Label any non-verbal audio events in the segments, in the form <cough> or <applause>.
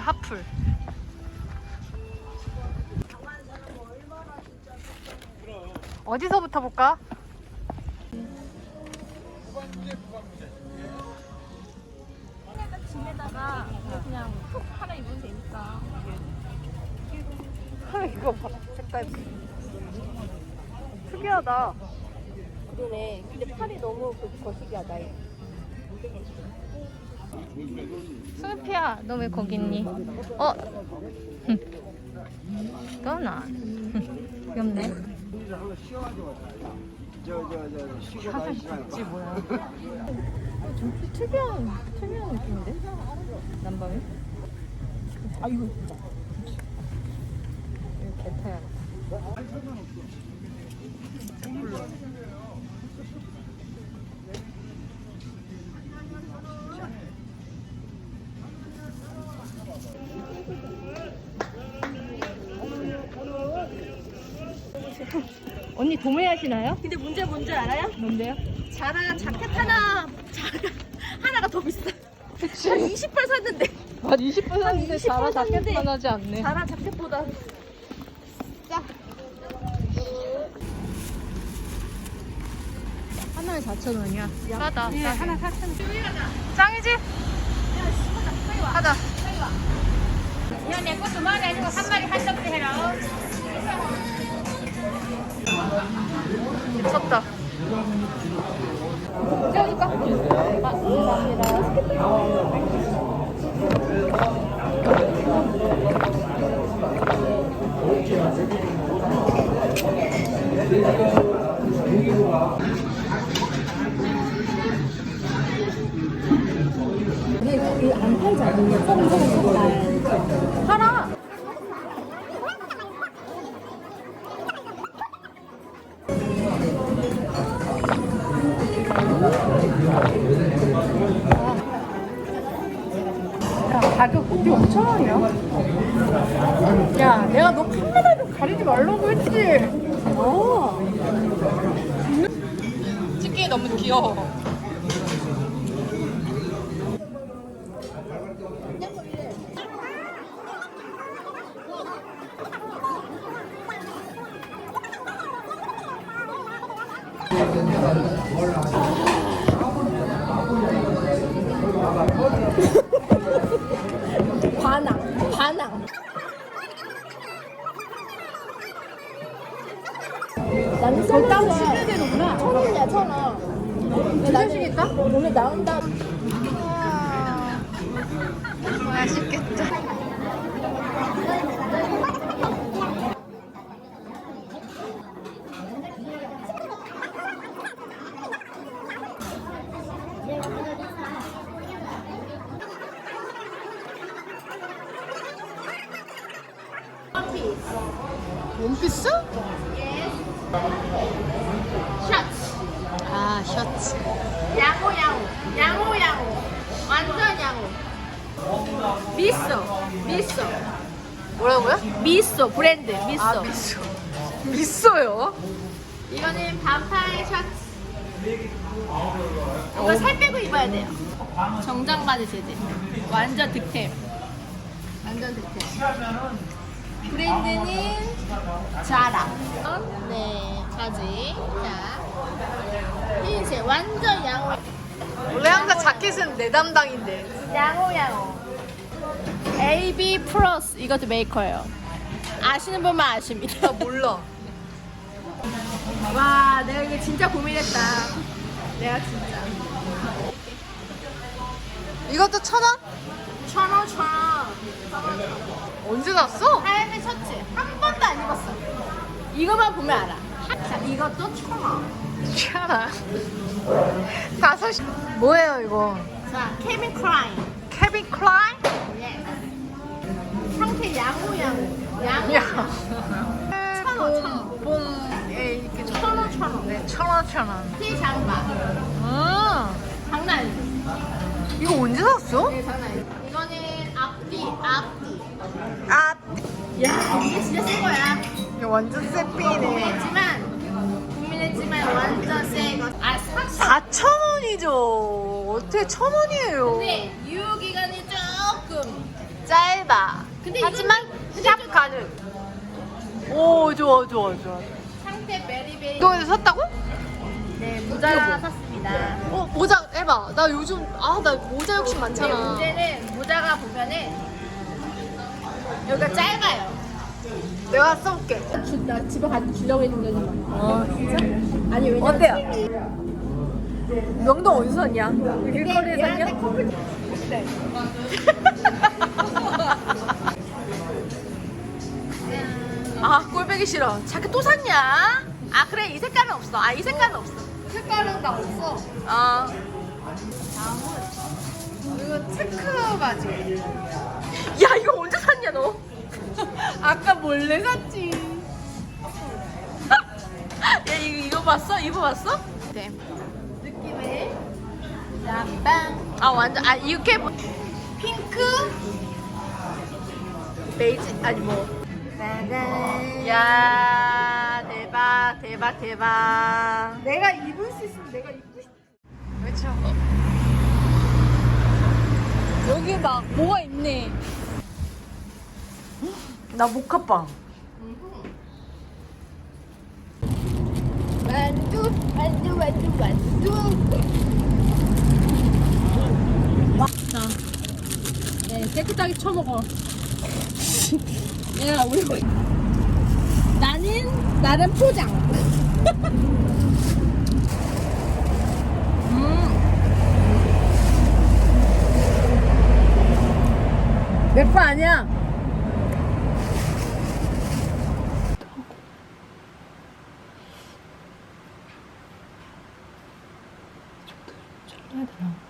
하풀. 어디서부터 볼까? 집에다가 그냥 톡 하나 입으면 되니까. 이거 봐. 색깔. 특이하다. 그러네. 근데 팔이 너무 그 거시기하다. 스 누피야, 너 왜 거기 있니? 어? <laughs> 너나. <laughs> 귀엽네. 쉬고 다니시라고. 뭐야? 좀 특이한, 특이한 느낌인데? 남방이? 아이고. 이거 개타야. 언니 도매하시나요? 근데 문제 뭔지 알아요? 뭔데요? 자라 자켓 하나 자라 하나가 더 비싸. 그치. 한 20벌 샀는데 한 20분 샀는데 20% 자라 샀는데 자켓만 하지 않네. 자라 자켓보다 하나에 4,000원이야. 싸다. 네, 하나 4,000원. 짱이지? 하자. 야, 내 것도 많이 아니고 한 마리 한 접시 해라. 미쳤다. 야, 가격 어디 5,000원이야? 야, 내가 너 카메라 좀 가리지 말라고 했지. 어. 찍기 너무 귀여워. 나는 땀 치게 되는구나. 천 원이야 천 원. 두 개씩일까? 오늘 나온다. 맛있겠다. 원피스? 미소 뭐라고요? 미소 브랜드 미소. 아, 미소. 미소요? 이거는 반팔 셔츠. 이거 살 빼고 입어야 돼요. 정장 바지 제대. 완전 득템. 완전 득템. 브랜드는 자라. 네, 바지. 자, 흰색 완전 양호. 원래 항상 자켓은 내 담당인데. 양호 양호. AB 플러스 이것도 메이커예요. 아시는 분만 아십니다. 나 몰라. 와, 내가 이거 진짜 고민했다. 내가 진짜. 이것도 천 원? 천 원, 천 원. 언제 샀어? 하얀색 셔츠 한 번도 안 입었어. 이거만 보면 알아. 자, 이것도 천 원. 치아라. 다섯 시. 뭐예요, 이거? 자, 케빈 크라인. 케빈 클라인? 천 원, 천 원. 티 장바. 음. 장난 아니지? 이거 언제 샀어? 네, 장난 아니지? 이거는 앞뒤, 앞뒤. 아, 야, 이게 진짜 새 거야. 이거 완전 새삐네. 고민했지만, 고민했지만 완전 새 거. 아, 4천 4천 원이죠. 어떻게 천 원이에요? 근데 유효 기간이 조금 짧아. 하지만 샵 가능. 오 좋아 좋아 좋아. 상태 베리베리. 이거에서 샀다고? 네, 모자 샀습니다. 어 모자 해봐. 나 요즘 아 나 모자 욕심 네, 많잖아. 문제는 모자가 보면은 여기가 짧아요. 내가 써볼게. 나 집에 가서 주려고 했는데. 아 진짜? 아니 왜냐면 어때요? 명동 어디서 샀냐? 길거리에 샀냐? 아 꼴배기 싫어. 자켓 또 샀냐? 아 그래 이 색깔은 없어. 아 이 색깔은 없어. 색깔은 나 없어. 아 이거 체크 바지. 야 이거 언제 샀냐 너? <laughs> 아까 몰래 샀지. 야 이거 이거 봤어? 이거 봤어? 네. 느낌에 아 완전 아 이렇게 뭐 핑크. 베이지 아니 뭐. 야 대박 대박 대박. 내가 입을 수 있으면 내가 입고 싶어. 그렇죠. 여기 막 뭐가 있네. 나 모카빵. 만두, 만두, 만두, 만두. 네, 깨끗하게 쳐먹어. <laughs> 얘가 우리 나는 나는 포장. 음. 내 거 아니야. 잘라야 되나?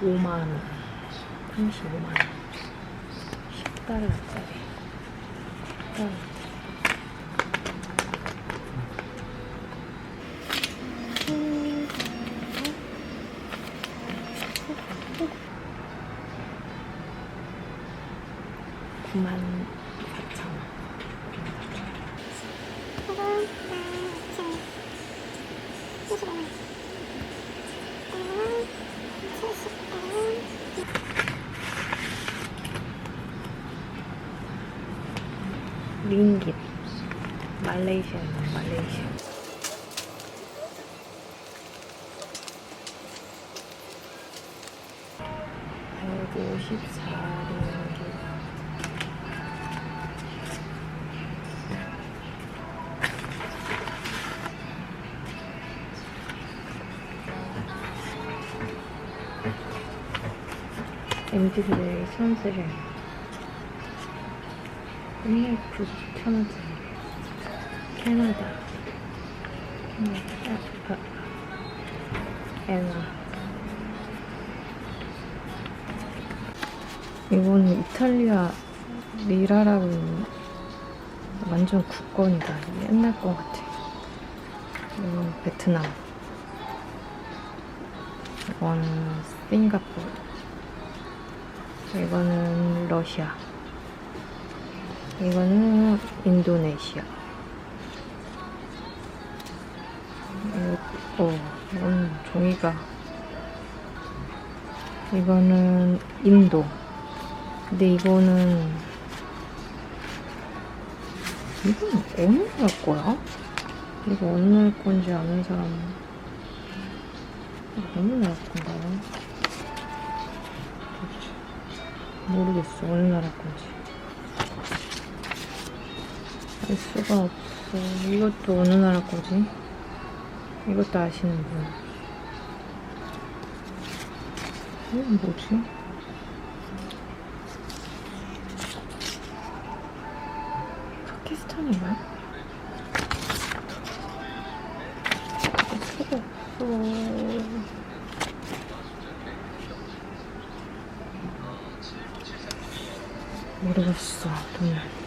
35만 원. 35만 원. 10달러 짜리. 10달러. 구만 4천 원. 링깃. 말레이시아는 말레이시아. 백오십사 링깃. MZ들의 선수를 맨날 9천원짜리 캐나다. 캐나다 에나. 이거는 이탈리아 리라라고 완전 국권이다. 옛날 거 같아. 이건 베트남. 이건 싱가포르. 이거는 러시아. 이거는 인도네시아. 어, 이건 종이가. 이거는 인도. 근데 이거는, 이건 어느 나라 거야? 이거 어느 나라 건지 아는 사람, 어느 나라 건가요? 모르겠어 어느 나라 건지 알 수가 없어. 이것도 어느 나라 거지? 이것도 아시는 분. 이건 뭐지? 파키스탄인가 알 수가 없어. 모르겠어 돈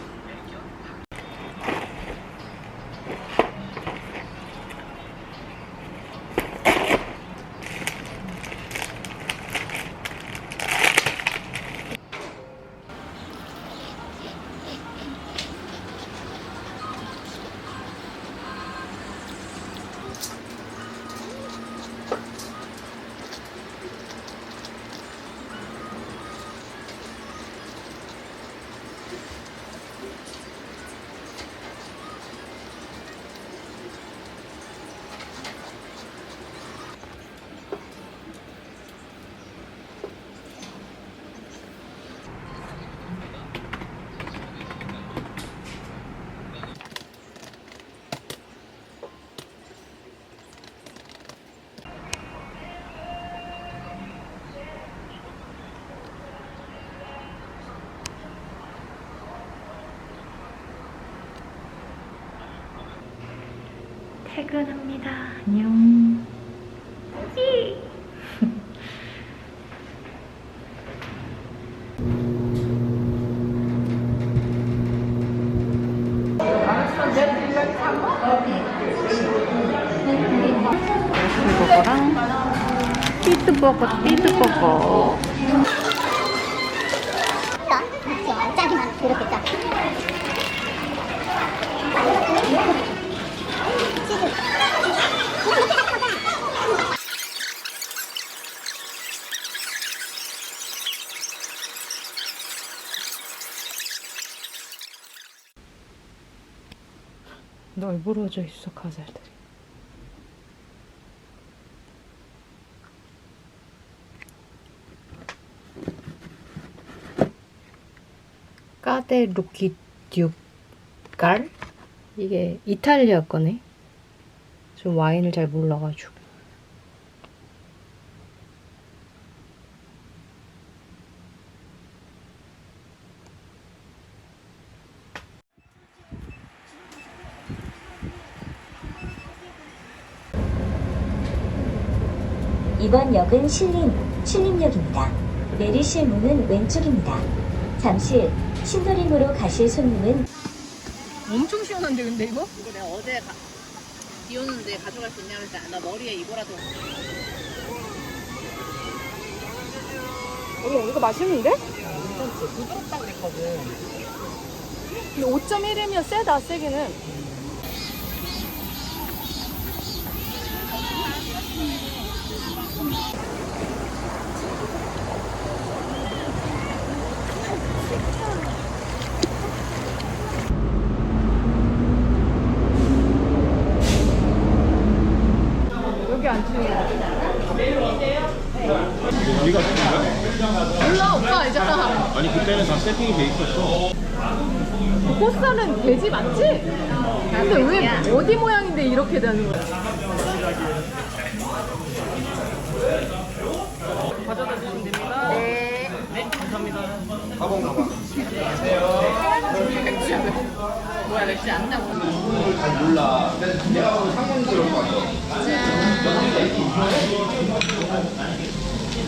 퇴근합니다. 안녕. 버거랑 피트버거, 피트버거. 짜기만 이렇게 짜. 널브러져 있어 가젤들이. 까데 루키 듀깔 이게 이탈리아 거네. 좀 와인을 잘 몰라가지고. 이번 역은 신림, 신림역입니다. 내리실 문은 왼쪽입니다. 잠시 신도림으로 가실 손님은 엄청 시원한데 근데 이거? 이거 내가 어제 가, 비 오는데 가져갈 수 있냐고 했더니 나 머리에 이거라도 어, 이거 맛있는데? 부드럽다 그랬거든. 근데 5.1이면 세다, 세기는. 여기 앉히는 우리가 시킨 몰라 오빠 알잖아. 아니 그때는 다 세팅이 돼 있었어. 코스는 돼지 맞지? 근데 왜 어디 모양인데 이렇게 되는 거야? 뭐야 맥주 안 나고.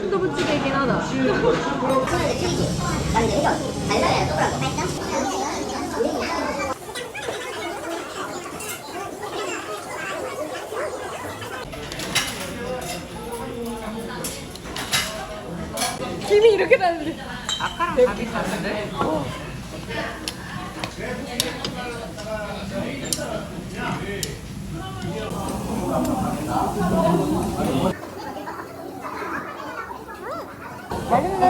순두부찌개긴 하다. 김이 이렇게 나는데. 아까랑 밥이 가는데? 맛있네.